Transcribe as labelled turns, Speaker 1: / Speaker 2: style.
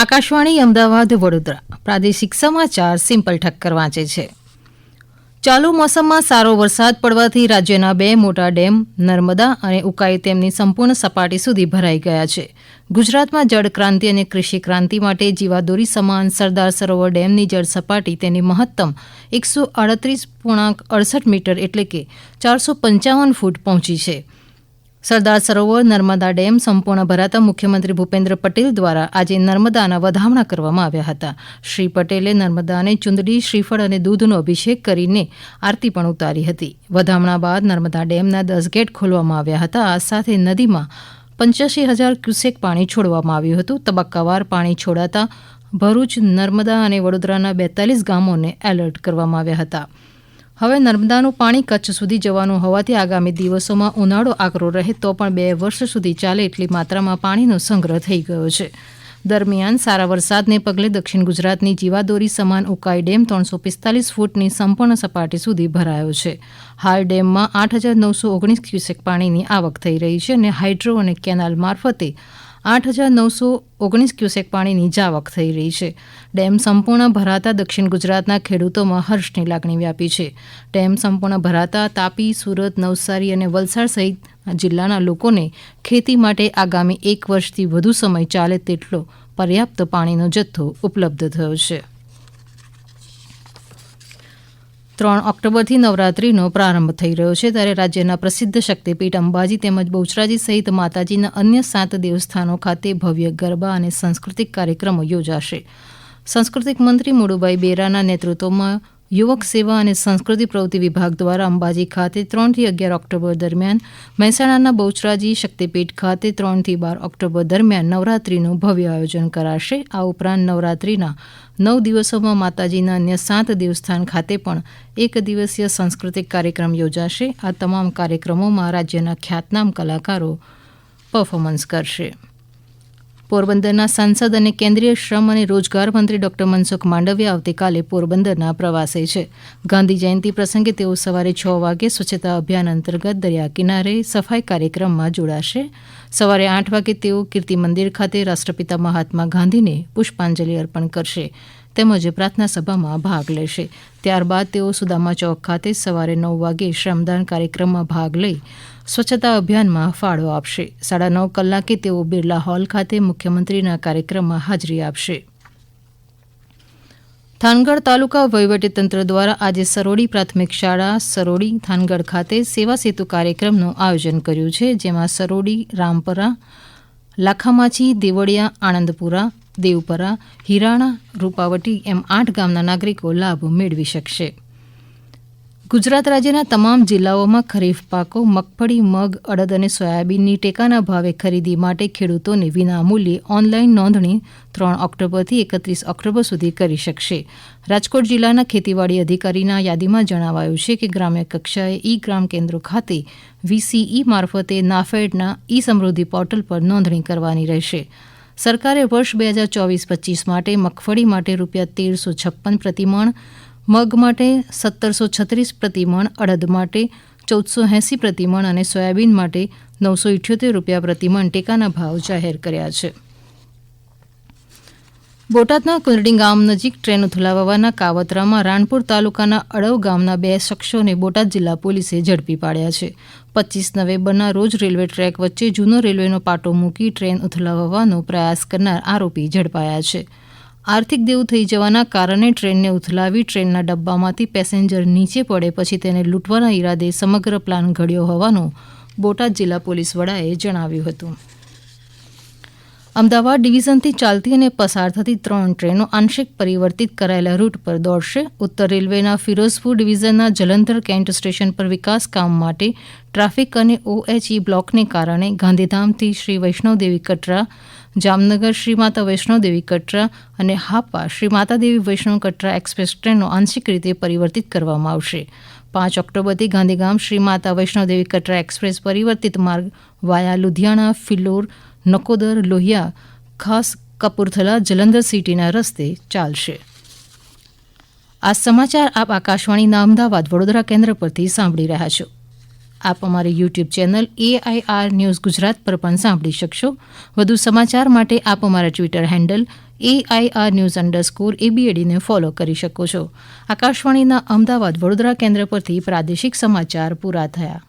Speaker 1: આકાશવાણી અમદાવાદ વડોદરા પ્રાદેશિક સમાચાર સિમ્પલ ઠક્કર વાંચે છે ચાલુ મોસમમાં સારો વરસાદ પડવાથી રાજ્યના બે મોટા ડેમ નર્મદા અને ઉકાઈ તેમની સંપૂર્ણ સપાટી સુધી ભરાઈ ગયા છે ગુજરાતમાં જળ ક્રાંતિ અને કૃષિ ક્રાંતિ માટે જીવાદોરી સમાન સરદાર સરોવર ડેમની જળ સપાટી તેની મહત્તમ એકસો અડત્રીસ પૂર્ણાંક અડસઠ મીટર એટલે કે ચારસો પંચાવન ફૂટ પહોંચી છે સરદાર સરોવર નર્મદા ડેમ સંપૂર્ણ ભરાતા મુખ્યમંત્રી ભૂપેન્દ્ર પટેલ દ્વારા આજે નર્મદાના વધામણા કરવામાં આવ્યા હતા શ્રી પટેલે નર્મદાને ચુંદડી શ્રીફળ અને દૂધનો અભિષેક કરીને આરતી પણ ઉતારી હતી વધામણા બાદ નર્મદા ડેમના દસ ગેટ ખોલવામાં આવ્યા હતા આ સાથે નદીમાં પંચ્યાસી હજાર ક્યુસેક પાણી છોડવામાં આવ્યું હતું તબક્કાવાર પાણી છોડાતા ભરૂચ નર્મદા અને વડોદરાના બેતાલીસ ગામોને એલર્ટ કરવામાં આવ્યા હતા હવે નર્મદાનું પાણી કચ્છ સુધી જવાનું હોવાથી આગામી દિવસોમાં ઉનાળો આકરો રહે તો પણ બે વર્ષ સુધી ચાલે એટલી માત્રામાં પાણીનો સંગ્રહ થઈ ગયો છે દરમિયાન સારા વરસાદને પગલે દક્ષિણ ગુજરાતની જીવાદોરી સમાન ઉકાઈ ડેમ ત્રણસો પિસ્તાલીસ ફૂટની સંપૂર્ણ સપાટી સુધી ભરાયો છે હાલ ડેમમાં આઠ હજાર નવસો ઓગણીસ ક્યુસેક પાણીની આવક થઈ રહી છે અને હાઇડ્રો અને કેનાલ મારફતે આઠ હજાર નવસો ઓગણીસ ક્યુસેક પાણીની જાવક થઈ રહી છે ડેમ સંપૂર્ણ ભરાતા દક્ષિણ ગુજરાતના ખેડૂતોમાં હર્ષની લાગણી વ્યાપી છે ડેમ સંપૂર્ણ ભરાતા તાપી સુરત નવસારી અને વલસાડ સહિત જિલ્લાના લોકોને ખેતી માટે આગામી એક વર્ષથી વધુ સમય ચાલે તેટલો પર્યાપ્ત પાણીનો જથ્થો ઉપલબ્ધ થયો છે ત્રણ ઓક્ટોબરથી નવરાત્રીનો પ્રારંભ થઈ રહ્યો છે ત્યારે રાજ્યના પ્રસિદ્ધ શક્તિપીઠ અંબાજી તેમજ બહુચરાજી સહિત માતાજીના અન્ય સાત દેવસ્થાનો ખાતે ભવ્ય ગરબા અને સાંસ્કૃતિક કાર્યક્રમો યોજાશે સાંસ્કૃતિક મંત્રી મોડુભાઈ બેરાના નેતૃત્વમાં યુવક સેવા અને સંસ્કૃતિ પ્રવૃત્તિ વિભાગ દ્વારા અંબાજી ખાતે ત્રણથી અગિયાર ઓક્ટોબર દરમિયાન મહેસાણાના બહુચરાજી શક્તિપીઠ ખાતે ત્રણથી બાર ઓક્ટોબર દરમિયાન નવરાત્રિનું ભવ્ય આયોજન કરાશે આ ઉપરાંત નવરાત્રિના નવ દિવસોમાં માતાજીના અન્ય સાત દેવસ્થાન ખાતે પણ એક દિવસીય સાંસ્કૃતિક કાર્યક્રમ યોજાશે આ તમામ કાર્યક્રમોમાં રાજ્યના ખ્યાતનામ કલાકારો પરફોર્મન્સ કરશે પોરબંદરના સાંસદ અને કેન્દ્રીય શ્રમ અને રોજગાર મંત્રી ડોક્ટર મનસુખ માંડવિયા આવતીકાલે પોરબંદરના પ્રવાસે છે ગાંધી જયંતિ પ્રસંગે તેઓ સવારે છ વાગે સ્વચ્છતા અભિયાન અંતર્ગત દરિયા કિનારે સફાઈ કાર્યક્રમમાં જોડાશે સવારે આઠ વાગે તેઓ કીર્તિ મંદિર ખાતે રાષ્ટ્રપિતા મહાત્મા ગાંધીને પુષ્પાંજલિ અર્પણ કરશે તેમજ પ્રાર્થના સભામાં ભાગ લેશે ત્યારબાદ તેઓ સુદામા ચોક ખાતે સવારે નવ વાગે શ્રમદાન કાર્યક્રમમાં ભાગ લઈ સ્વચ્છતા અભિયાનમાં ફાળો આપશે સાડા નવ કલાકે તેઓ બિરલા હોલ ખાતે મુખ્યમંત્રીના કાર્યક્રમમાં હાજરી આપશે થાનગઢ તાલુકા વહીવટીતંત્ર દ્વારા આજે સરોડી પ્રાથમિક શાળા સરોડી થાનગઢ ખાતે સેવા સેતુ કાર્યક્રમનું આયોજન કર્યું છે જેમાં સરોડી રામપરા લાખામાછી દેવળિયા આણંદપુરા દેવપરા હિરાણા રૂપાવટી એમ આઠ ગામના નાગરિકો લાભ મેળવી શકશે ગુજરાત રાજ્યના તમામ જિલ્લાઓમાં ખરીફ પાકો મગફળી મગ અડદ અને સોયાબીનની ટેકાના ભાવે ખરીદી માટે ખેડૂતોને વિનામૂલ્યે ઓનલાઈન નોંધણી ત્રણ ઓક્ટોબરથી એકત્રીસ ઓક્ટોબર સુધી કરી શકશે રાજકોટ જિલ્લાના ખેતીવાડી અધિકારીના યાદીમાં જણાવાયું છે કે ગ્રામ્ય કક્ષાએ ઈ ગ્રામ કેન્દ્રો ખાતે વીસીઈ મારફતે નાફેડના ઈ સમૃદ્ધિ પોર્ટલ પર નોંધણી કરવાની રહેશે સરકારે વર્ષ બે હજાર ચોવીસ પચીસ માટે મગફળી માટે રૂપિયા તેરસો છપ્પન પ્રતિમણ મગ માટે સત્તરસો છત્રીસ પ્રતિમણ અડદ માટે ચૌદસો એંસી પ્રતિમણ અને સોયાબીન માટે નવસો ઇઠ્યોતેર રૂપિયા પ્રતિમણ ટેકાના ભાવ જાહેર કર્યા છે બોટાદના કુંદડી ગામ નજીક ટ્રેન ઉથલાવવાના કાવતરામાં રાણપુર તાલુકાના અડવ ગામના બે શખ્સોને બોટાદ જિલ્લા પોલીસે ઝડપી પાડ્યા છે પચીસ નવેમ્બરના રોજ રેલવે ટ્રેક વચ્ચે જૂનો રેલવેનો પાટો મૂકી ટ્રેન ઉથલાવવાનો પ્રયાસ કરનાર આરોપી ઝડપાયા છે આર્થિક દેવું થઈ જવાના કારણે ટ્રેનને ઉથલાવી ટ્રેનના ડબ્બામાંથી પેસેન્જર નીચે પડે પછી તેને લૂંટવાના ઈરાદે સમગ્ર પ્લાન ઘડ્યો હોવાનું બોટાદ જિલ્લા પોલીસ વડાએ જણાવ્યું હતું અમદાવાદ ડિવિઝનથી ચાલતી અને પસાર થતી ત્રણ ટ્રેનો આંશિક પરિવર્તિત કરાયેલા રૂટ પર દોડશે ઉત્તર રેલવેના ફિરોઝપુર ડિવિઝનના જલંધર કેન્ટ સ્ટેશન પર વિકાસ કામ માટે ટ્રાફિક અને ઓએચઈ બ્લોકને કારણે ગાંધીધામથી શ્રી વૈષ્ણવદેવી કટરા જામનગર શ્રી માતા વૈષ્ણવદેવી કટરા અને હાપા શ્રી માતાદેવી વૈષ્ણવ કટરા એક્સપ્રેસ ટ્રેનનો આંશિક રીતે પરિવર્તિત કરવામાં આવશે પાંચ ઓક્ટોબરથી ગાંધીધામ શ્રી માતા વૈષ્ણવદેવી કટરા એક્સપ્રેસ પરિવર્તિત માર્ગ વાયા લુધિયાણા ફિલોર નકોદર લોહિયા ખાસ કપૂરથલા જલંધર સિટીના રસ્તે ચાલશે આ સમાચાર આપ આકાશવાણીના અમદાવાદ વડોદરા કેન્દ્ર પરથી સાંભળી રહ્યા છો આપ અમારી YouTube channel AIR news Gujarat પર પણ સાંભળી શકશો વધુ સમાચાર માટે આપ અમારા Twitter handle AIR news underscore એબીએડીને ફોલો કરી શકો છો આકાશવાણીના અમદાવાદ વડોદરા કેન્દ્ર પરથી પ્રાદેશિક સમાચાર પૂરા થયા